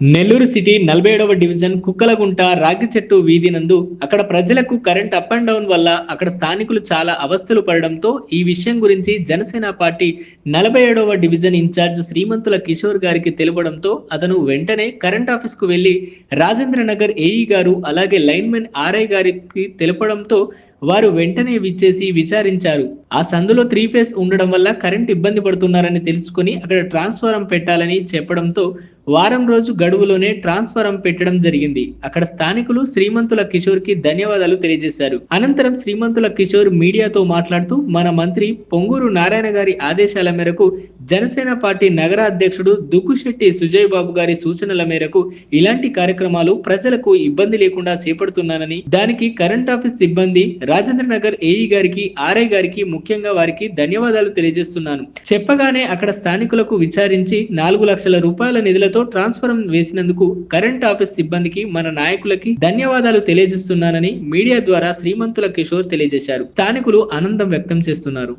Nellore city నలభై ఏడవ division Kukkalagunta రాగిచెట్టు వీధి నందు అక్కడ ప్రజలకు కరెంట్ అప్ అండ్ డౌన్ వల్ల అక్కడ స్థానికులు చాలా అవస్థలు పడడంతో ఈ విషయం గురించి జనసేన పార్టీ నలభై ఏడవ డివిజన్ ఇన్ఛార్జ్ శ్రీమంతుల కిషోర్ గారికి తెలపడంతో అతను వెంటనే కరెంట్ ఆఫీస్కు వెళ్ళి రాజేంద్ర నగర్ ఏఈ గారు అలాగే లైన్మెన్ ఆర్ఐ గారికి తెలపడంతో వారు వెంటనే విచ్చేసి విచారించారు. ఆ సందులో త్రీ ఫేస్ ఉండడం వల్ల కరెంట్ ఇబ్బంది పడుతున్నారని తెలుసుకుని అక్కడ ట్రాన్స్ఫారం పెట్టాలని చెప్పడంతో వారం రోజు గడువులోనే ట్రాన్స్ఫారం పెట్టడం జరిగింది. అక్కడ స్థానికులు శ్రీమంతుల కిషోర్కి ధన్యవాదాలు తెలియజేశారు. అనంతరం శ్రీమంతుల కిషోర్ మీడియాతో మాట్లాడుతూ మన మంత్రి పొంగూరు నారాయణ గారి ఆదేశాల మేరకు జనసేన పార్టీ నగర అధ్యక్షుడు దుక్కుశెట్టి సుజయ్ బాబు గారి సూచనల మేరకు ఇలాంటి కార్యక్రమాలు ప్రజలకు ఇబ్బంది లేకుండా చేపడుతున్నానని దానికి కరెంట్ ఆఫీస్ సిబ్బంది రాజేంద్ర నగర్ ఏఈ గారికి ఆర్ఐ గారికి ముఖ్యంగా వారికి ధన్యవాదాలు తెలియజేస్తున్నాను. చెప్పగానే అక్కడ స్థానికులకు విచారించి నాలుగు లక్షల రూపాయల నిధులతో ట్రాన్స్ఫరం వేసినందుకు కరెంట్ ఆఫీస్ సిబ్బందికి మన నాయకులకి ధన్యవాదాలు తెలియజేస్తున్నానని మీడియా ద్వారా శ్రీమంతుల కిషోర్ తెలియజేశారు. స్థానికులు ఆనందం వ్యక్తం చేస్తున్నారు.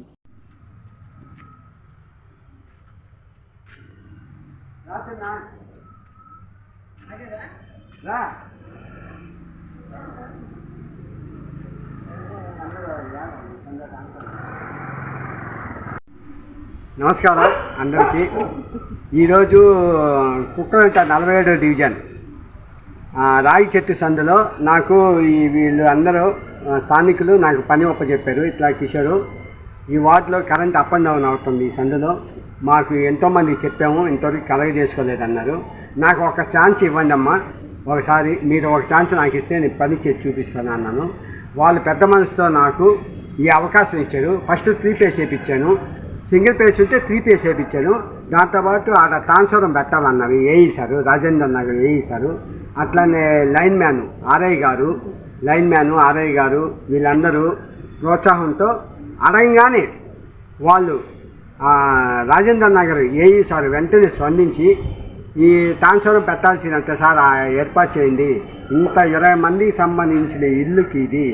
రా నమస్కారం అందరికీ. ఈరోజు కుక్కలంట నలభై ఏడో డివిజన్ రాయి చెట్టు సందులో నాకు ఈ వీళ్ళు అందరూ స్థానికులు నాకు పని ఒప్పచెప్పారు ఇట్లా కిషోరు. ఈ వార్డులో కరెంట్ అప్ అండ్ డౌన్ అవుతుంది ఈ సందులో. మాకు ఎంతోమంది చెప్పాము ఇంతవరకు కలగ చేసుకోలేదన్నారు. నాకు ఒక ఛాన్స్ ఇవ్వండి అమ్మా. ఒకసారి మీరు ఒక ఛాన్స్ నాకు ఇస్తే నేను పని చేసి చూపిస్తాను అన్నాను. వాళ్ళు పెద్ద మనసుతో నాకు ఈ అవకాశం ఇచ్చారు. ఫస్ట్ త్రీ ఫేస్ చేయించాను సింగిల్ పేస్ ఉంటే త్రీ పేస్ వేయించాను దాంతోపాటు ఆడ transformer పెట్టాలన్నారు AE sir Rajendra Nagar AE అట్లానే అట్లనే లైన్ మ్యాన్ ఆర్ఐ గారు లైన్ మ్యాన్ ఆర్ఐ గారు వీళ్ళందరూ ప్రోత్సాహంతో అడగంగానే వాళ్ళు ఆ, రాజేంద్ర నగర్ ఏఈ సార్ వెంటనే స్పందించి ఈ ట్రాన్స్ఫర్ పెట్టాల్సినంత సార్ ఆ ఏర్పాటు చేయండి. ఇంత ఇరవై మందికి సంబంధించిన ఇల్లుకి ఇది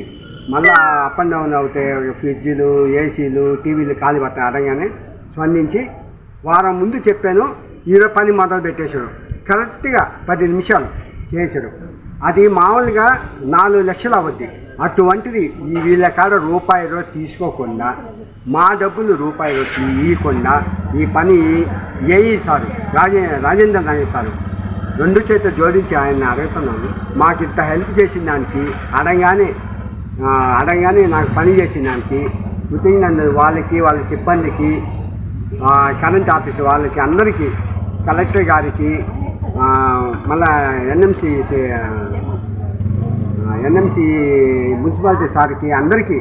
మళ్ళా అప్ అండ్ డౌన్ అవుతాయి ఫ్రిడ్జ్లు ఏసీలు టీవీలు ఖాళీ పడతాయి అడగానే స్పందించి వారం ముందు చెప్పాను ఈరోజు పని మొదలు పెట్టేశారు. కరెక్ట్గా పది నిమిషాలు చేశారు. అది మామూలుగా నాలుగు లక్షలు అవుద్ది. అటువంటిది ఈ వీళ్ళ కాడ రూపాయి రోజు తీసుకోకుండా మా డబ్బులు రూపాయి రోజు ఇవ్వకుండా ఈ పని AE sir Raje Rajendra Naik sir రెండు చేతులు జోడించి ఆయన అడుగుతున్నాను మాకు ఇంత హెల్ప్ చేసిన దానికి అడగానే అడగానే నాకు పని చేసిన దానికి కృతజ్ఞతలు వాళ్ళకి వాళ్ళ సిబ్బందికి కరెంట్ ఆఫీస్ వాళ్ళకి అందరికీ కలెక్టర్ గారికి మళ్ళా ఎన్ఎంసి ఎన్ఎంసి మున్సిపాలిటీ సార్కి అందరికీ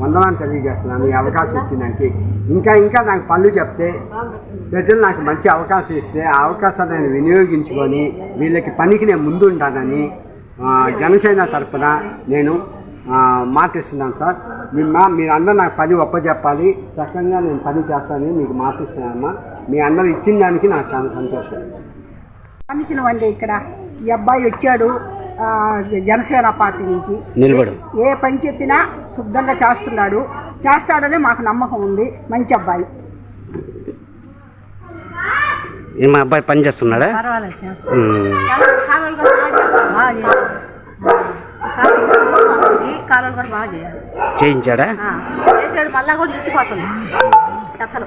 వందనాలు తెలియజేస్తున్నాను. ఈ అవకాశం ఇచ్చినానికి ఇంకా ఇంకా నాకు పనులు చెప్తే ప్రజలు నాకు మంచి అవకాశం ఇస్తే ఆ అవకాశాన్ని నేను వినియోగించుకొని వీళ్ళకి పనికి నేను ముందు ఉంటానని జనసేన తరపున నేను మాటిస్తున్నాను సార్. మీ మా మీరు అందరూ నాకు పని ఒప్పచెప్పాలి చక్కగా నేను పని చేస్తానని మీకు మాటిస్తున్నానమ్మా. మీ అందరూ ఇచ్చిన దానికి నాకు చాలా సంతోషం. స్థానికులం అండి ఇక్కడ. ఈ అబ్బాయి వచ్చాడు జనసేన పార్టీ నుంచి. నిలబడు. ఏ పని చెప్పినా శుద్ధంగా చేస్తున్నాడు. చేస్తాడని మాకు నమ్మకం ఉంది. మంచి అబ్బాయి. మా అబ్బాయి పని చేస్తున్నాడా? పర్వాలేదు. కాలువలు బాగా ఇచ్చిపోతుంది కాలువలు కూడా చేయాలి. చేయించాడా? ఆ, చేసాడు మళ్ళా కూడా ఇచ్చిపోతుంది చెత్తలు.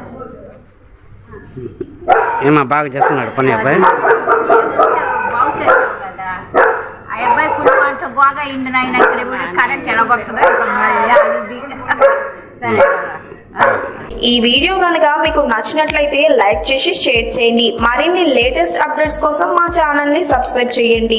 ఏమా బాగా చేస్తున్నాడు పని అబ్బాయి? బాగు చేసాం కదా ఆ అబ్బాయి ఫుల్ పంట బాగా అయింది నాయన ఇక్కడ ఇప్పుడు కరెంట్ ఎలా పడుతుందో సరే. ఈ వీడియో కనుక మీకు నచ్చినట్లయితే లైక్ చేసి షేర్ చేయండి. మరిన్ని లేటెస్ట్ అప్డేట్స్ కోసం మా ఛానల్ని సబ్స్క్రైబ్ చేయండి.